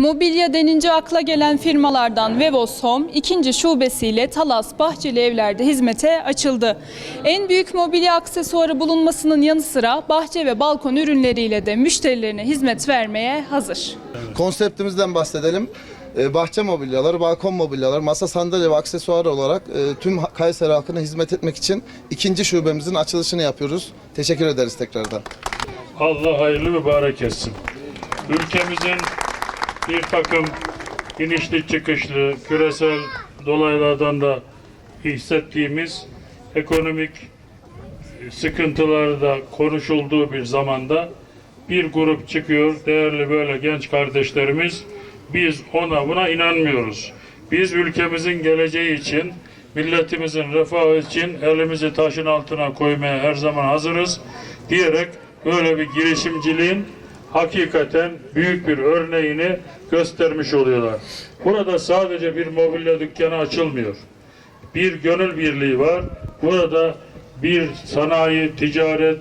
Mobilya denince akla gelen firmalardan Vevos Home ikinci şubesiyle Talas Bahçeli Evler'de hizmete açıldı. En büyük mobilya aksesuarı bulunmasının yanı sıra bahçe ve balkon ürünleriyle de müşterilerine hizmet vermeye hazır. Konseptimizden bahsedelim. Ee, Bahçe mobilyaları, balkon mobilyaları, masa sandalye ve aksesuar olarak e, tüm Kayseri halkına hizmet etmek için ikinci şubemizin açılışını yapıyoruz. Teşekkür ederiz tekrardan. Allah hayırlı mübarek etsin. Ülkemizin bir takım inişli çıkışlı küresel dolaylardan da hissettiğimiz ekonomik sıkıntıları da konuşulduğu bir zamanda bir grup çıkıyor değerli böyle genç kardeşlerimiz biz ona buna inanmıyoruz. Biz ülkemizin geleceği için milletimizin refahı için elimizi taşın altına koymaya her zaman hazırız diyerek böyle bir girişimciliğin hakikaten büyük bir örneğini göstermiş oluyorlar. Burada sadece bir mobilya dükkanı açılmıyor bir gönül birliği var. Burada bir sanayi, ticaret,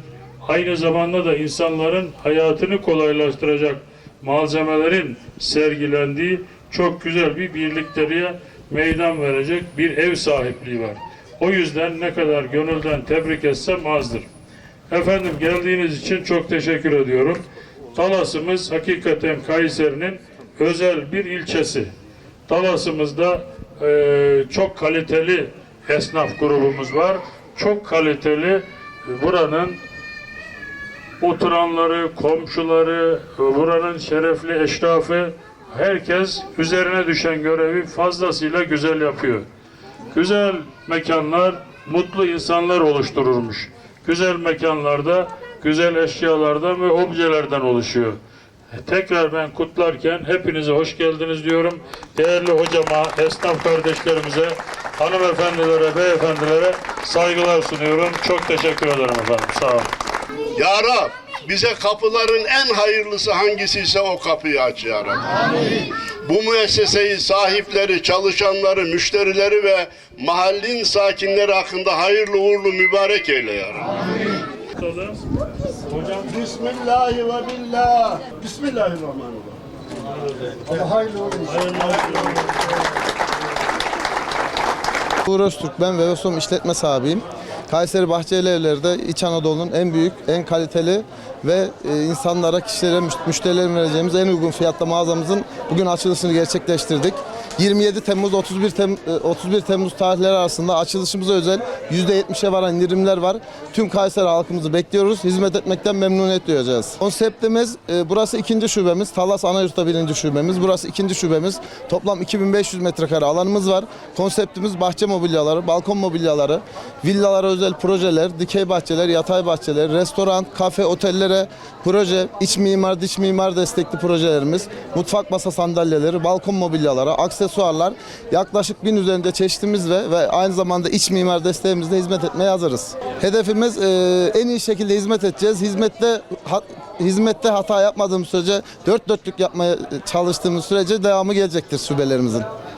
aynı zamanda da insanların hayatını kolaylaştıracak malzemelerin sergilendiği çok güzel bir birlikteliğe meydan verecek bir ev sahipliği var. O yüzden ne kadar gönülden tebrik etsem azdır. Efendim geldiğiniz için çok teşekkür ediyorum. Talas'ımız hakikaten Kayseri'nin özel bir ilçesi. Talas'ımızda eee, çok kaliteli esnaf grubumuz var. Çok kaliteli buranın oturanları, komşuları, buranın şerefli eşrafı herkes üzerine düşen görevi fazlasıyla güzel yapıyor. Güzel mekanlar mutlu insanlar oluştururmuş. Güzel mekanlarda güzel eşyalardan ve objelerden oluşuyor. Tekrar ben kutlarken hepinize hoş geldiniz diyorum. Değerli hocama, esnaf kardeşlerimize, hanımefendilere, beyefendilere saygılar sunuyorum. Çok teşekkür ederim efendim. Sağ olun. Ya Rab bize kapıların en hayırlısı hangisiyse o kapıyı aç ya Rab. Bu müesseseyi sahipleri, çalışanları, müşterileri ve mahallin sakinleri hakkında hayırlı uğurlu mübarek eyle ya Rab. Hocam Bismillahi ve billah. Bismillahirrahmanirrahim. Uğur Öztürk ben ve Vesom işletme sahibiyim. Kayseri Bahçeli Evler'de İç Anadolu'nun en büyük, en kaliteli ve e, insanlara, kişilere, müş- müşterilerine vereceğimiz en uygun fiyatla mağazamızın bugün açılışını gerçekleştirdik. 27 Temmuz 31 Tem- e, 31 Temmuz tarihleri arasında açılışımıza özel %70'e varan indirimler var. Tüm Kayseri halkımızı bekliyoruz. Hizmet etmekten memnuniyet duyacağız. Konseptimiz e, burası ikinci şubemiz. Talas Anayurt'ta birinci şubemiz. Burası ikinci şubemiz. Toplam 2500 metrekare alanımız var. Konseptimiz bahçe mobilyaları, balkon mobilyaları, villalara özel projeler, dikey bahçeler, yatay bahçeler, restoran, kafe, otellere proje, iç mimar, dış mimar destekli projelerimiz, mutfak masa sandalyeleri, balkon mobilyaları, aksesuarlar, yaklaşık bin üzerinde çeşitimiz ve, ve aynı zamanda iç mimar desteğimizle hizmet etmeye hazırız. Hedefimiz e, en iyi şekilde hizmet edeceğiz. Hizmette ha- hizmette hata yapmadığımız sürece, dört dörtlük yapmaya çalıştığımız sürece devamı gelecektir şubelerimizin.